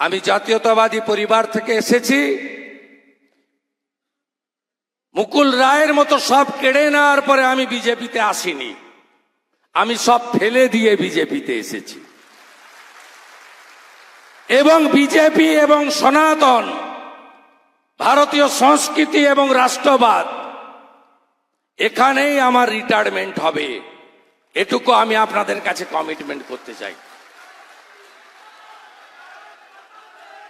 আমি জাতীয়তাবাদী পরিবার থেকে এসেছি। মুকুল রায়ের মতো সব কেড়ে নেওয়ার পরে আমি বিজেপিতে আসিনি। আমি সব ফেলে দিয়ে বিজেপিতে এসেছি। এবং বিজেপি এবং সনাতন, ভারতীয় সংস্কৃতি এবং রাষ্ট্রবাদ, এখানেই আমার রিটায়ারমেন্ট হবে। এটুকু আমি আপনাদের কাছে কমিটমেন্ট করতে চাই।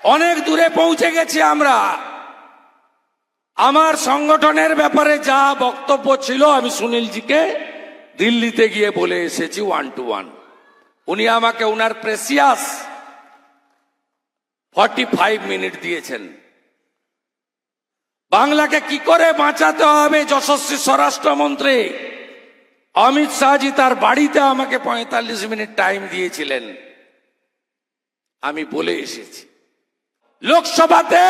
অনেক দূরে পৌঁছে গেছি আমরা। আমার সংগঠনের ব্যাপারে যা বক্তব্য ছিল, আমি সুনীলজিকে দিল্লিতে গিয়ে বলে এসেছি ওয়ান টু ওয়ান উনি আমাকে ওনার প্রেসিয়াস ফর্টি ফাইভ মিনিট দিয়েছেন। বাংলাকে কি করে বাঁচাতে হবে যশস্বী স্বরাষ্ট্রমন্ত্রী? অমিত শাহজি তার বাড়িতে আমাকে পঁয়তাল্লিশ মিনিট টাইম দিয়েছিলেন। আমি বলে এসেছি। লোকসভাতে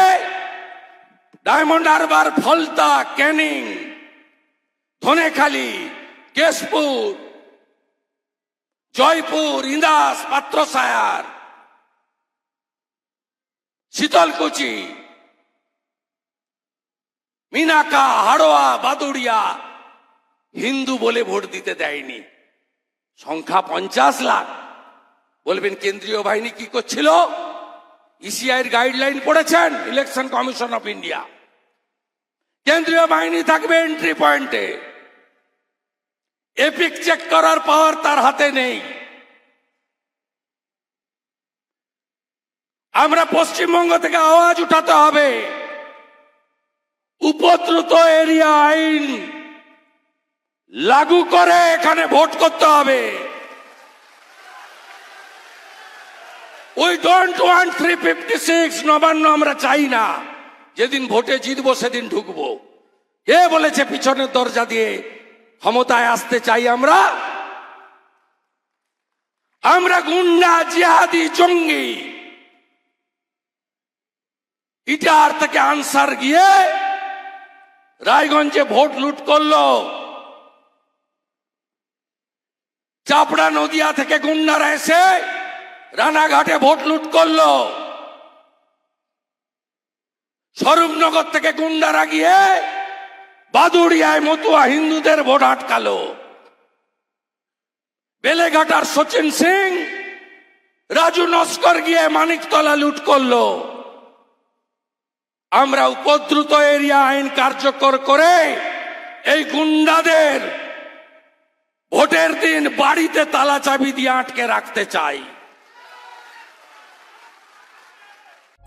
ডায়মন্ড হারবার, ফলতা, ক্যানিং, ধনেখালি, কেশপুর, জয়পুর, ইন্দাস, পাত্রসায়ার, শীতলকুচি, মিনাকা, হাড়োয়া, বাদুড়িয়া হিন্দু বলে ভোট দিতে দেয়নি। সংখ্যা পঞ্চাশ লাখ। বলবেন কেন্দ্রীয় বাহিনী কি করছিল? ইসিআইয়ের গাইডলাইন পড়েছেন ইলেকশন কমিশন অফ ইন্ডিয়া কেন্দ্রীয় বাহিনী থাকবে এন্ট্রি পয়েন্টে এপিক চেক করার পাওয়ার তার হাতে নেই। আমরা পশ্চিমবঙ্গ থেকে আওয়াজ উঠাতে হবে। উপদ্রুত এরিয়া আইন লাগু করে এখানে ভোট করতে হবে। We don't want three fifty six Nabanna আমরা চাই না। যেদিন ভোটে জিতবো সেদিন ঢুকবো। কে বলেছে পিছনের দরজা দিয়ে ক্ষমতায় আসতে চাই আমরা? আমরা গুন্ডা, জিহাদি, জঙ্গি। ইটার থেকে আনসার গিয়ে রায়গঞ্জে ভোট লুট করল। চাপড়া নদিয়া থেকে গুন্ডারা এসে রানাঘাটে ভোট লুট করল। স্বরূপনগর থেকে গুন্ডারা গিয়ে বাদুড়িয়ায় মতুয়া হিন্দুদের ভোট আটকালো। বেলেঘাটার সচিন সিং, রাজু নস্কর গিয়ে মানিকতলা লুট করল। আমরা উপদ্রুত এরিয়া আইন কার্যকর করে এই গুন্ডাদের ভোটের দিন বাড়িতে তালা চাবি দিয়ে আটকে রাখতে চাই।